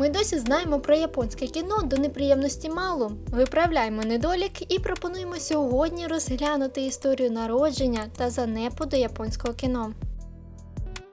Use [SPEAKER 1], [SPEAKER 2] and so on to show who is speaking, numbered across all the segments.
[SPEAKER 1] Ми досі знаємо про японське кіно до неприємності мало. Виправляємо недолік і пропонуємо сьогодні розглянути історію народження та занепаду японського кіно.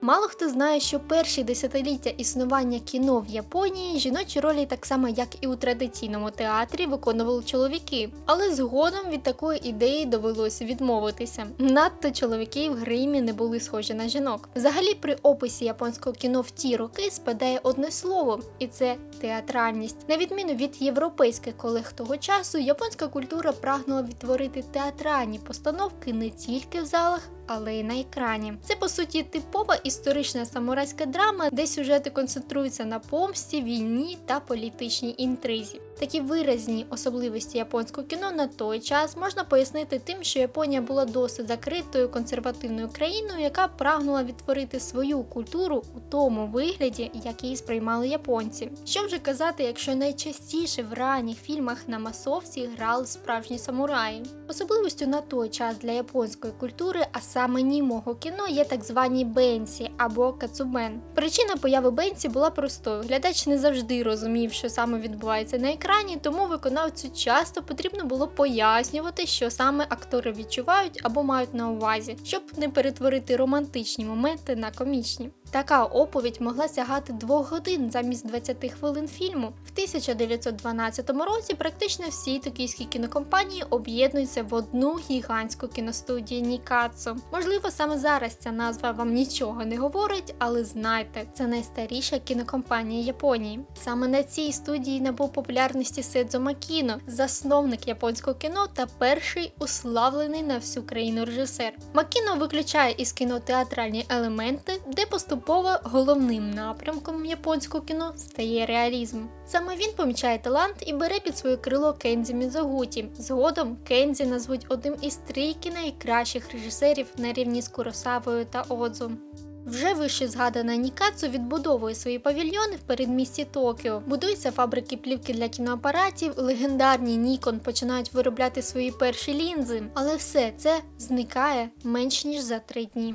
[SPEAKER 1] Мало хто знає, що перші десятиліття існування кіно в Японії жіночі ролі так само, як і у традиційному театрі, виконували чоловіки. Але згодом від такої ідеї довелося відмовитися. Надто чоловіки в гримі не були схожі на жінок. Взагалі, при описі японського кіно в ті роки спадає одне слово, і це театральність. На відміну від європейських колег того часу, японська культура прагнула відтворити театральні постановки не тільки в залах, але й на екрані. Це по суті типова історична самурайська драма, де сюжети концентруються на помсті, війні та політичній інтризі. Такі виразні особливості японського кіно на той час можна пояснити тим, що Японія була досить закритою консервативною країною, яка прагнула відтворити свою культуру у тому вигляді, як її сприймали японці. Що вже казати, якщо найчастіше в ранніх фільмах на масовці грали справжні самураї. Особливістю на той час для японської культури, а саме німого кіно, є так звані бенсі або кацубен. Причина появи бенсі була простою. Глядач не завжди розумів, що саме відбувається на екрані, тому виконавцю часто потрібно було пояснювати, що саме актори відчувають або мають на увазі, щоб не перетворити романтичні моменти на комічні. Така оповідь могла сягати двох годин замість 20 хвилин фільму. В 1912 році практично всі токійські кінокомпанії об'єднуються в одну гігантську кіностудію Нікацу. Можливо, саме зараз ця назва вам нічого не говорить, але знайте, це найстаріша кінокомпанія Японії. Саме на цій студії набув популярності Седзо Макіно, засновник японського кіно та перший уславлений на всю країну режисер. Макіно виключає із кіно театральні елементи, де поступово головним напрямком японського кіно стає реалізм. Саме він помічає талант і бере під своє крило Кензі Мізогуті. Згодом Кензі назвуть одним із трійки найкращих режисерів на рівні з Куросавою та Одзу. Вже вище згадана Нікацу відбудовує свої павільйони в передмісті Токіо. Будуються фабрики плівки для кіноапаратів, легендарні Нікон починають виробляти свої перші лінзи, але все це зникає менш ніж за три дні.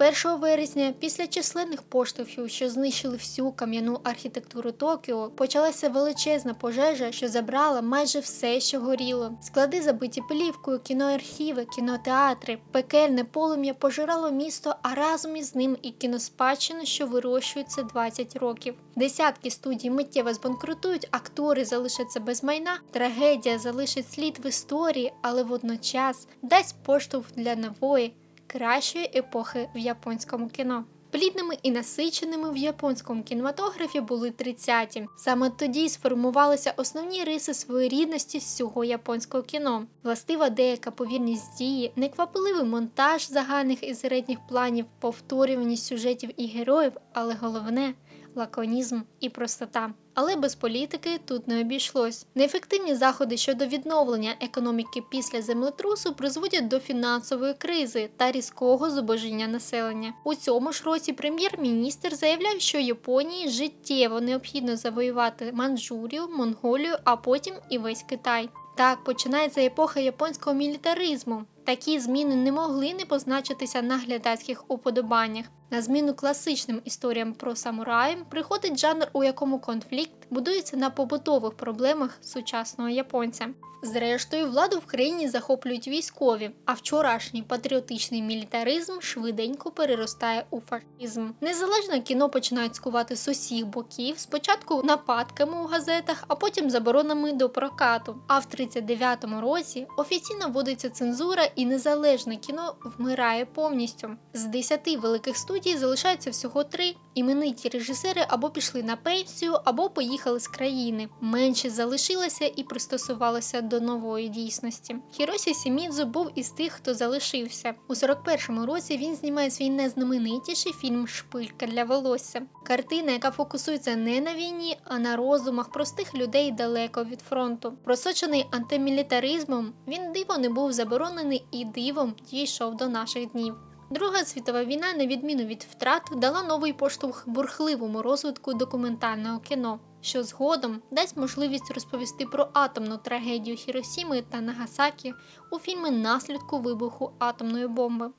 [SPEAKER 1] 1 вересня, після численних поштовхів, що знищили всю кам'яну архітектуру Токіо, почалася величезна пожежа, що забрала майже все, що горіло. Склади забиті плівкою, кіноархіви, кінотеатри, пекельне полум'я пожирало місто, а разом із ним і кіноспадщину, що вирощується 20 років. Десятки студій миттєво збанкрутують, актори залишаться без майна, трагедія залишить слід в історії, але водночас дасть поштовх для нової кращої епохи в японському кіно. Плідними і насиченими в японському кінематографі були 30-ті. Саме тоді сформувалися основні риси своєрідності всього японського кіно. Властива деяка повірність дії, неквапливий монтаж загальних і середніх планів, повторюваність сюжетів і героїв, але головне лаконізм і простота. Але без політики тут не обійшлось. Неефективні заходи щодо відновлення економіки після землетрусу призводять до фінансової кризи та різкого зубожіння населення. У цьому ж році прем'єр-міністр заявляє, що Японії життєво необхідно завоювати Манчжурію, Монголію, а потім і весь Китай. Так починається епоха японського мілітаризму. Такі зміни не могли не позначитися на глядацьких уподобаннях. На зміну класичним історіям про самураїв приходить жанр, у якому конфлікт будується на побутових проблемах сучасного японця. Зрештою, владу в країні захоплюють військові, а вчорашній патріотичний мілітаризм швиденько переростає у фашизм. Незалежне кіно починають скувати з усіх боків, спочатку нападками у газетах, а потім заборонами до прокату. А в 39-му році офіційно вводиться цензура і незалежне кіно вмирає повністю. З 10 великих студій залишається всього три. Імениті режисери або пішли на пенсію, або поїхали з країни. Менше залишилося і пристосувалося до нової дійсності. Хіросі Сімідзу був із тих, хто залишився. У 41-му році він знімає свій незнаменитіший фільм Шпилька для волосся. Картина, яка фокусується не на війні, а на розумах простих людей далеко від фронту. Просочений антимілітаризмом, він диво не був заборонений і дивом дійшов до наших днів. Друга світова війна, на відміну від втрат, дала новий поштовх бурхливому розвитку документального кіно, що згодом дасть можливість розповісти про атомну трагедію Хіросіми та Нагасакі у фільмі Наслідку вибуху атомної бомби.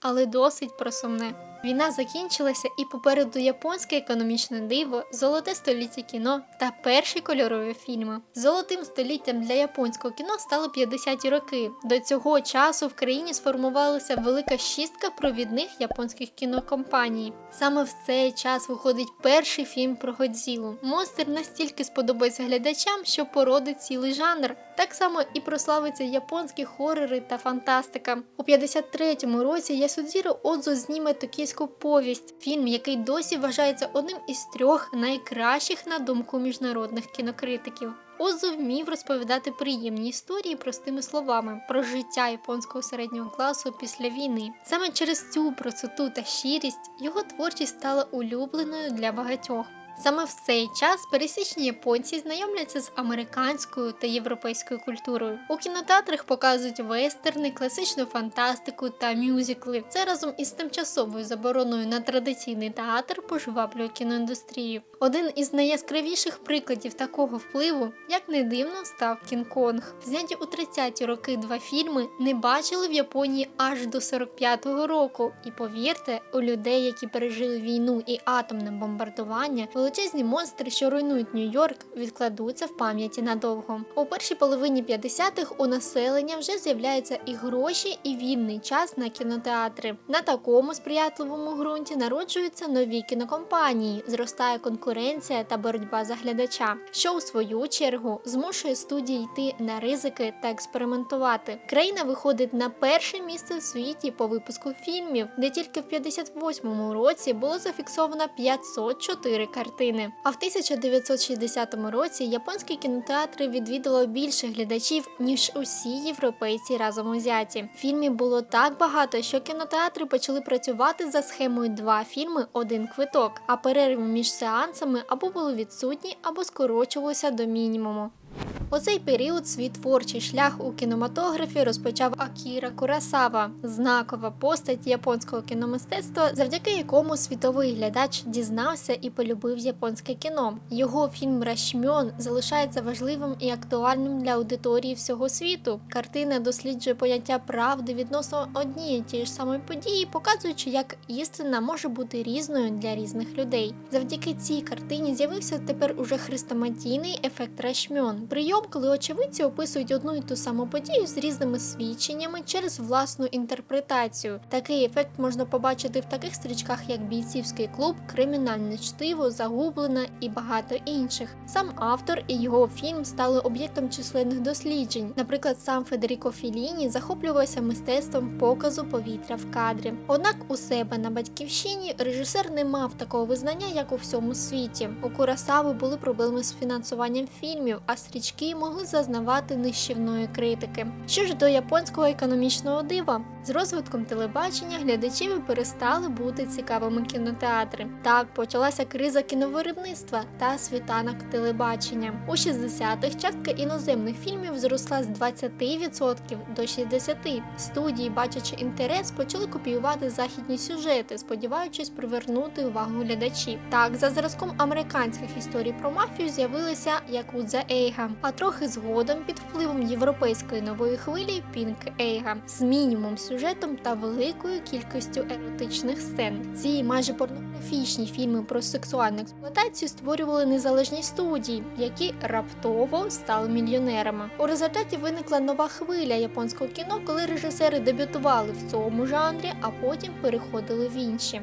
[SPEAKER 1] Але досить про сумне. Війна закінчилася, і попереду японське економічне диво, золоте століття кіно та перші кольорові фільми. Золотим століттям для японського кіно стали 50-ті роки. До цього часу в країні сформувалася велика шістка провідних японських кінокомпаній. Саме в цей час виходить перший фільм про Годзілу. Монстр настільки сподобається глядачам, що породить цілий жанр. Так само і прославиться японські хорори та фантастика. У 53-му році Ясудзіро Одзо зніме токійську повість, фільм, який досі вважається одним із трьох найкращих на думку міжнародних кінокритиків. Озу вмів розповідати приємні історії простими словами про життя японського середнього класу після війни. Саме через цю простоту та щирість його творчість стала улюбленою для багатьох. Саме в цей час пересічні японці знайомляться з американською та європейською культурою. У кінотеатрах показують вестерни, класичну фантастику та мюзикли. Це разом із тимчасовою забороною на традиційний театр пожваблює кіноіндустрію. Один із найяскравіших прикладів такого впливу, як не дивно, став Кінг-Конг. Зняті у 30-ті роки два фільми не бачили в Японії аж до 45-го року. І повірте, у людей, які пережили війну і атомне бомбардування, величезні монстри, що руйнують Нью-Йорк, відкладуться в пам'яті надовго. У першій половині 50-х у населення вже з'являються і гроші, і вільний час на кінотеатри. На такому сприятливому ґрунті народжуються нові кінокомпанії, зростає конкуренція та боротьба за глядача, що у свою чергу змушує студії йти на ризики та експериментувати. Країна виходить на перше місце в світі по випуску фільмів, де тільки в 58-му році було зафіксовано 504 картини. А в 1960 році японські кінотеатри відвідало більше глядачів ніж усі європейці разом узяті. Фільмів було так багато, що кінотеатри почали працювати за схемою два фільми, один квиток, а перерви між сеансами або були відсутні, або скорочувалися до мінімуму. У цей період свій творчий шлях у кінематографі розпочав Акіра Курасава, знакова постать японського кіномистецтва, завдяки якому світовий глядач дізнався і полюбив японське кіно. Його фільм Рашмьон залишається важливим і актуальним для аудиторії всього світу. Картина досліджує поняття правди відносно однієї тієї ж самої події, показуючи, як істина може бути різною для різних людей. Завдяки цій картині з'явився тепер уже хрестоматійний ефект Рашмьон. Прийом, коли очевидці описують одну і ту саму подію з різними свідченнями через власну інтерпретацію. Такий ефект можна побачити в таких стрічках, як бійцівський клуб, кримінальне чтиво, загублена і багато інших. Сам автор і його фільм стали об'єктом численних досліджень. Наприклад, сам Федеріко Філіні захоплювався мистецтвом показу повітря в кадрі. Однак у себе на батьківщині режисер не мав такого визнання, як у всьому світі. У Курасави були проблеми з фінансуванням фільмів, а стрічки могли зазнавати нищівної критики. Що ж до японського економічного дива, з розвитком телебачення глядачів перестали бути цікавими кінотеатри. Так почалася криза кіновиробництва та світанок телебачення. У 60-х частка іноземних фільмів зросла з 20% до 60%. Студії, бачачи інтерес, почали копіювати західні сюжети, сподіваючись привернути увагу глядачів. Так, за зразком американських історій про мафію з'явилися Якудза Ейга, а трохи згодом під впливом європейської нової хвилі Пінк Ейга з мінімум сюжетом та великою кількістю еротичних сцен. Ці майже порнографічні фільми про сексуальну експлуатацію створювали незалежні студії, які раптово стали мільйонерами. У результаті виникла нова хвиля японського кіно, коли режисери дебютували в цьому жанрі, а потім переходили в інші.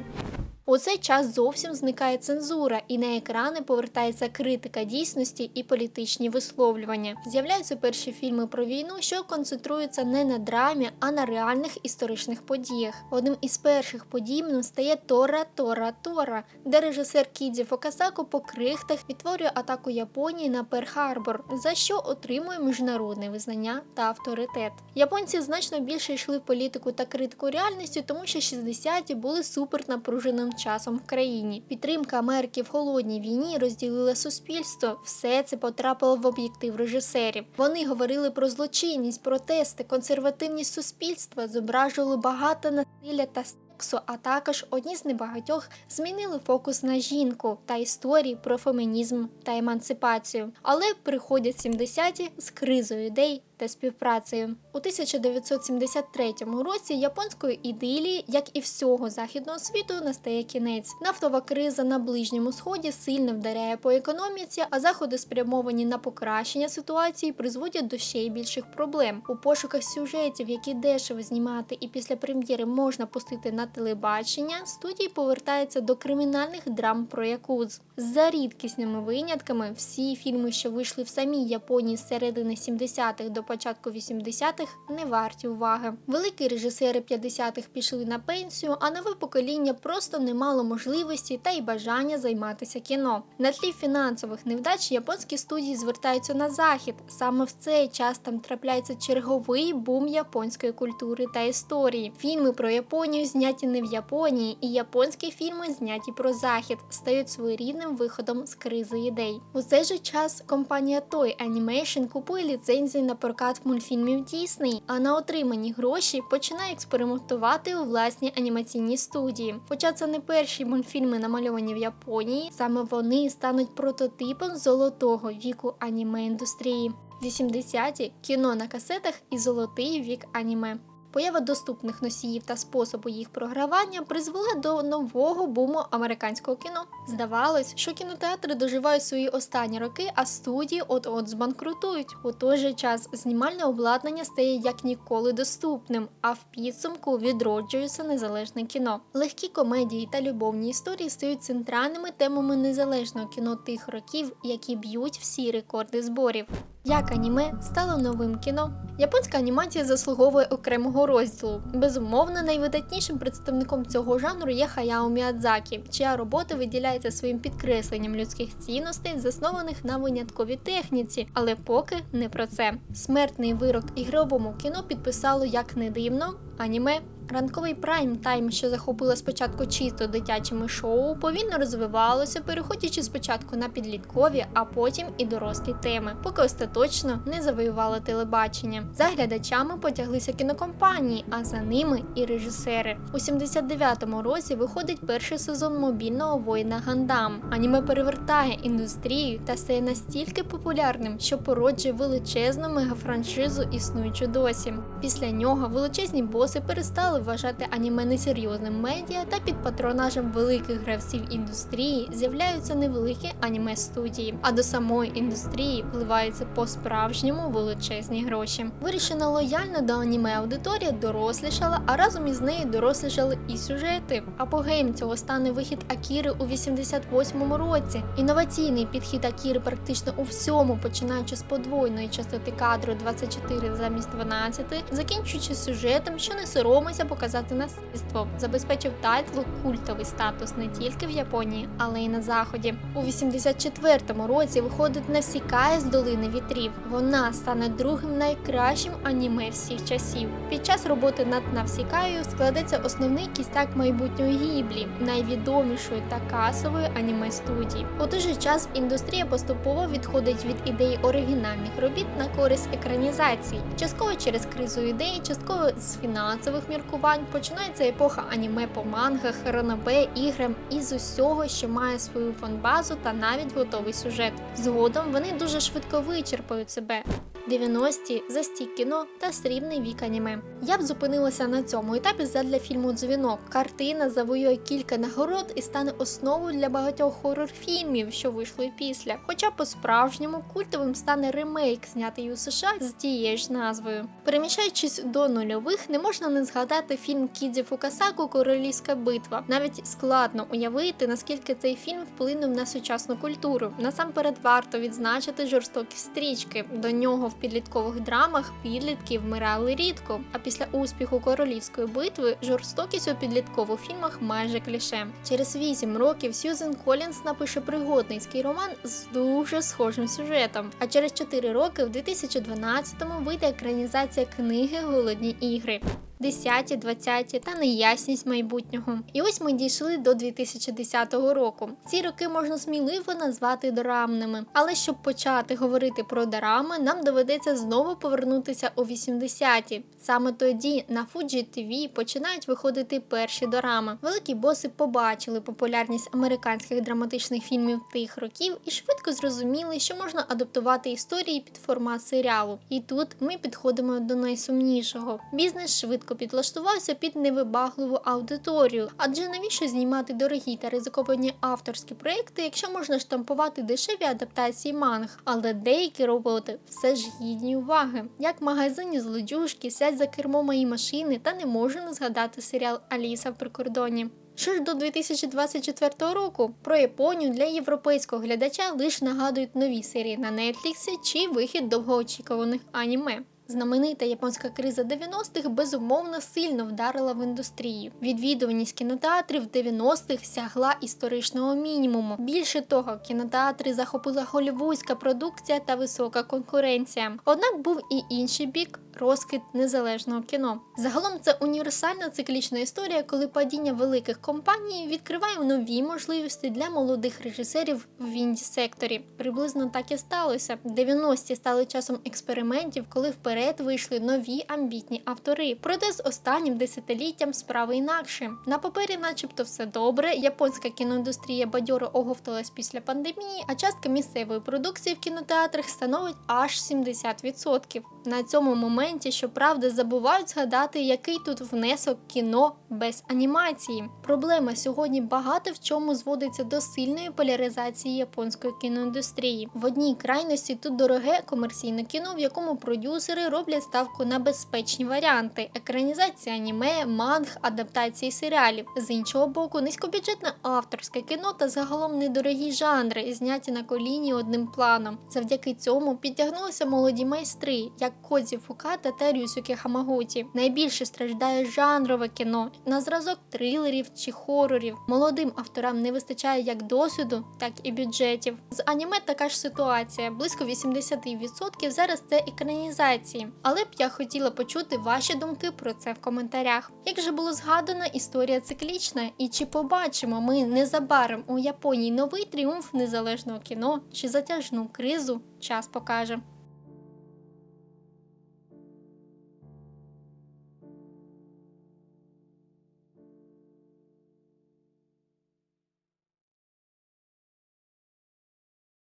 [SPEAKER 1] У цей час зовсім зникає цензура, і на екрани повертається критика дійсності і політичні висловлювання. З'являються перші фільми про війну, що концентруються не на драмі, а на реальних історичних подіях. Одним із перших подібним стає Тора Тора Тора, де режисер Кідзі Фокасако по крихтах відтворює атаку Японії на Перл-Харбор, за що отримує міжнародне визнання та авторитет. Японці значно більше йшли в політику та критику реальності, тому що 60-ті були супернапруженим часом в країні. Підтримка Америки в холодній війні розділила суспільство. Все це потрапило в об'єктив режисерів. Вони говорили про злочинність, протести, консервативність суспільства, зображували багато насилля та сексу, а також одні з небагатьох змінили фокус на жінку та історії про фемінізм та емансипацію. Але приходять 70-ті з кризою ідей та співпрацею. У 1973 році японської ідилії, як і всього західного світу, настає кінець. Нафтова криза на ближньому сході сильно вдаряє по економіці, а заходи, спрямовані на покращення ситуації, призводять до ще й більших проблем. У пошуках сюжетів, які дешево знімати і після прем'єри можна пустити на телебачення, студії повертаються до кримінальних драм про якудз. За рідкісними винятками, всі фільми, що вийшли в самій Японії з середини 70-х до початку 80-х, не варті уваги. Великі режисери 50-х пішли на пенсію, а нове покоління просто не мало можливості та й бажання займатися кіно. На тлі фінансових невдач японські студії звертаються на захід. Саме в цей час там трапляється черговий бум японської культури та історії. Фільми про Японію зняті не в Японії, і японські фільми зняті про захід стають своєрідним виходом з кризи ідей. У цей же час компанія Toy Animation купує ліцензії на прокат мультфільмів Дісней, а на отримані гроші починає експериментувати у власній анімаційній студії. Хоча це не перші мультфільми намальовані в Японії, саме вони стануть прототипом золотого віку аніме індустрії. 80-ті кіно на касетах і золотий вік аніме. Поява доступних носіїв та способу їх програвання призвела до нового буму американського кіно. Здавалось, що кінотеатри доживають свої останні роки, а студії от-от збанкрутують. У той же час знімальне обладнання стає як ніколи доступним, а в підсумку відроджується незалежне кіно. Легкі комедії та любовні історії стають центральними темами незалежного кіно тих років, які б'ють всі рекорди зборів. Як аніме стало новим кіно? Японська анімація заслуговує окремого розділу. Безумовно, найвидатнішим представником цього жанру є Хаяо Міядзакі, чия робота виділяється своїм підкресленням людських цінностей, заснованих на винятковій техніці, але поки не про це. Смертний вирок ігровому кіно підписало як не дивно аніме. Ранковий прайм тайм, що захопила спочатку чисто дитячими шоу, повільно розвивалося, переходячи спочатку на підліткові, а потім і дорослі теми, поки остаточно не завоювало телебачення. За глядачами потяглися кінокомпанії, а за ними і режисери. У 79-му році виходить перший сезон мобільного воїна Гандам. Аніме перевертає індустрію та стає настільки популярним, що породжує величезну мегафраншизу, існуючу досі. Після нього величезні боси перестали вважати аніме несерйозним медіа, та під патронажем великих гравців індустрії з'являються невеликі аніме студії, а до самої індустрії вливаються по-справжньому величезні гроші. Вирішена лояльно до аніме аудиторія дорослішала, а разом із нею дорослішали і сюжети. Апогеєм цього стане вихід Акіри у 88-му році. Інноваційний підхід Акіри практично у всьому, починаючи з подвойної частоти кадру 24 замість 12, закінчуючи сюжетом, що не соромиться показати насильство, забезпечив тайтлу культовий статус не тільки в Японії, але й на заході. У 84-му році виходить Навсікає з долини вітрів. Вона стане другим найкращим аніме всіх часів. Під час роботи над Навсікаю складеться основний кістяк майбутньої гіблі, найвідомішої та касової аніме студії. У той же час індустрія поступово відходить від ідеї оригінальних робіт на користь екранізацій, частково через кризу ідей, частково з фінансових міркувань починається епоха аніме по мангах, ранобе, іграм і з усього, що має свою фанбазу та навіть готовий сюжет. Згодом вони дуже швидко вичерпають себе. 90-ті, застік кіно та срібний вік аніме. Я б зупинилася на цьому етапі задля фільму Дзвінок. Картина завоює кілька нагород і стане основою для багатьох хорор-фільмів, що вийшли після. Хоча по-справжньому культовим стане ремейк, знятий у США з тією ж назвою. Переміщаючись до нульових, не можна не згадати фільм Кідзі Фукасаку Королівська битва. Навіть складно уявити, наскільки цей фільм вплинув на сучасну культуру. Насамперед варто відзначити жорстокі стрічки. До нього в підліткових драмах підлітки вмирали рідко. А після успіху королівської битви жорстокість у підліткових фільмах майже кліше. Через 8 років Сьюзен Колінс напише пригодницький роман з дуже схожим сюжетом. А через 4 роки, в 2012-му, вийде екранізація книги Голодні ігри. 10, 20 та неясність майбутнього. І ось ми дійшли до 2010 року. Ці роки можна сміливо назвати дорамними. Але щоб почати говорити про дорами, нам доведеться знову повернутися у 80-ті. Саме тоді на Fuji TV починають виходити перші дорами. Великі боси побачили популярність американських драматичних фільмів тих років і швидко зрозуміли, що можна адаптувати історії під формат серіалу. І тут ми підходимо до найсумнішого. Бізнес швидко підлаштувався під невибагливу аудиторію, адже навіщо знімати дорогі та ризиковані авторські проекти, якщо можна штампувати дешеві адаптації манг, але деякі роботи все ж гідні уваги, як в магазині злодюжки, сядь за кермо мої машини та не можу не згадати серіал Аліса в прикордоні. Що ж до 2024 року про Японію для європейського глядача лише нагадують нові серії на Netflix чи вихід довгоочікуваних аніме. Знаменита японська криза 90-х безумовно сильно вдарила в індустрію. Відвідуваність кінотеатрів 90-х сягла історичного мінімуму. Більше того, кінотеатри захопила голівудська продукція та висока конкуренція. Однак був і інший бік. Розкид незалежного кіно. Загалом це універсальна циклічна історія, коли падіння великих компаній відкриває нові можливості для молодих режисерів в інді-секторі. Приблизно так і сталося. 90-ті стали часом експериментів, коли вперед вийшли нові амбітні автори. Проте з останнім десятиліттям справи інакше. На папері, начебто, все добре. Японська кіноіндустрія бадьоро оговталась після пандемії, а частка місцевої продукції в кінотеатрах становить аж 70%. На цьому моменті, щоправда, забувають згадати, який тут внесок кіно без анімації. Проблема сьогодні багато в чому зводиться до сильної поляризації японської кіноіндустрії. В одній крайності тут дороге комерційне кіно, в якому продюсери роблять ставку на безпечні варіанти: екранізація аніме, манг, адаптації серіалів. З іншого боку, низькобюджетне авторське кіно та загалом недорогі жанри, зняті на коліні одним планом. Завдяки цьому підтягнулися молоді майстри, як Кодзі Фуката та Рюсюкі Хамагуті. Найбільше страждає жанрове кіно на зразок трилерів чи хорорів. Молодим авторам не вистачає як досвіду, так і бюджетів. З аніме така ж ситуація. Близько 80% зараз це екранізації. Але б я хотіла почути ваші думки про це в коментарях. Як же було згадано, історія циклічна, і чи побачимо ми незабаром у Японії новий тріумф незалежного кіно чи затяжну кризу? Час покаже.